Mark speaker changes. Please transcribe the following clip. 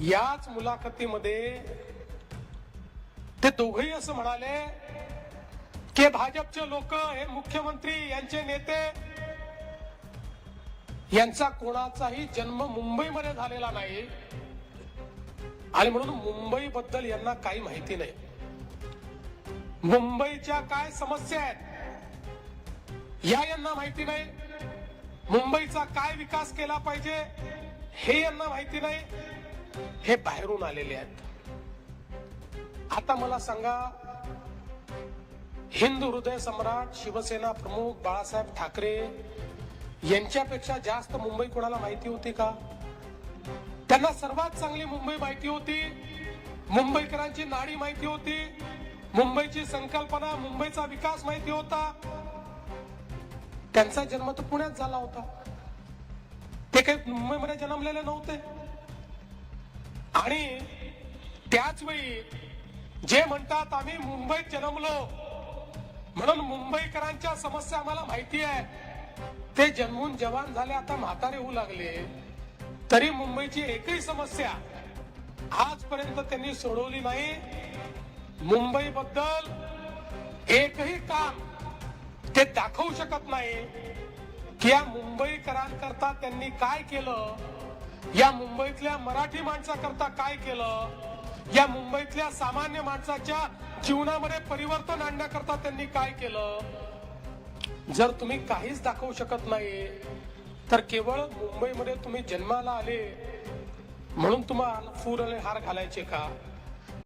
Speaker 1: याच मुलाखतीमध्ये ते दोघही असं म्हणाले की भाजपचे लोक हे मुख्यमंत्री यांचे नेते यांचा कोणाचाही जन्म मुंबईमध्ये झालेला नाही. आणि म्हणून मुंबई बद्दल यांना काही माहिती नाही. मुंबईच्या काय समस्या आहेत? या यांना माहिती नाही. मुंबईचा काय विकास केला पाहिजे हे यांना माहिती नाही. हे बाहेरून आलेले आहेत. आता मला सांगा हिंदू हृदय सम्राट शिवसेना प्रमुख बाळासाहेब ठाकरे यांच्यापेक्षा जास्त मुंबई कोणाला माहिती होती का? त्यांना सर्वात चांगली मुंबई माहिती होती. मुंबईकरांची नाडी माहिती होती. मुंबईची संकल्पना मुंबईचा विकास माहिती होता. त्यांचा जन्म तर पुण्यात झाला होता. ते काही मुंबईमध्ये जन्मलेले नव्हते. आणि त्याच वेळी जे म्हणतात आम्ही मुंबईत जन्मलो. म्हणून मुंबईकरांच्या समस्या आम्हाला माहिती आहे. ते जन्मून जवान झाले आता म्हातारे होऊ लागले. तरी मुंबईची एकही समस्या आजपर्यंत त्यांनी सोडवली नाही. मुंबई बद्दल एकही काम ते दाखवू शकत नाही की या मुंबईकरांकरता त्यांनी काय केलं. या मुंबईतल्या मराठी माणसाकरता काय केलं? या मुंबईतल्या सामान्य माणसाच्या जीवनामध्ये परिवर्तन आणण्याकरता त्यांनी काय केलं? जर तुम्ही काहीच दाखवू शकत नाही तर केवळ मुंबईमध्ये तुम्ही जन्माला आले म्हणून तुम्हाला फूर आणि हार घालायचे का?